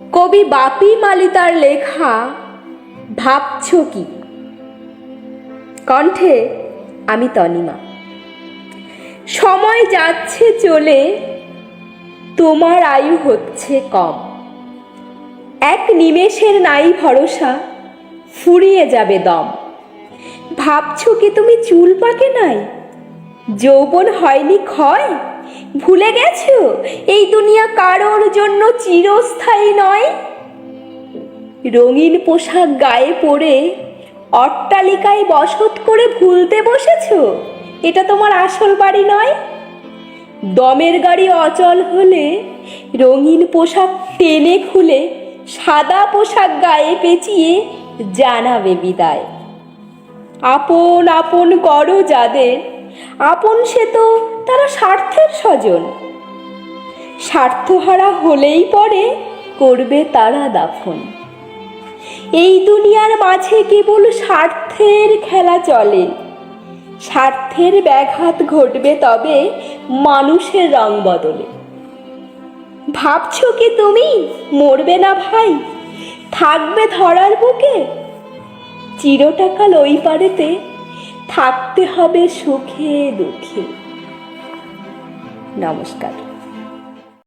কবি বাপি মালিতার লেখা ভাবছ কি? কণ্ঠে আমি তনিমা। সময় যাচ্ছে চলে, তোমার আয়ু হচ্ছে কম। এক নিমেষের নাই ভরসা, ফুরিয়ে যাবে দম। ভাবছ কি তুমি চুল পাকে নাই? যৌবন হয়নি ক্ষয়? ভুলে গেছো? এই দুনিয়া কারোর জন্য চিরস্থায়ী নয়? রঙিন পোশাক গায়ে পরে অট্টালিকায় বসত করে ভুলতে বসেছো? এটা তোমার আসল বাড়ি নয়? দমের গাড়ি অচল হলে রঙিন পোশাক টেনে খুলে সাদা পোশাক গায়ে পেঁচিয়ে জানাবে বিদায়। আপন আপন করো যাদের আপন সে তো তারা স্বার্থের স্বজন। স্বার্থহারা হলেই পরে করবে তারা দাফন। এই দুনিয়ার মাঝে কেবল স্বার্থের খেলা চলে। স্বার্থের ব্যাঘাত ঘটবে তবে মানুষের রং বদলে। ভাবছ কি তুমি? মরবে না ভাই? থাকবে ধরার বুকে? চিরটাকাল ওই পারেতে থাকতে হবে সুখে দুঃখে। নমস্কার।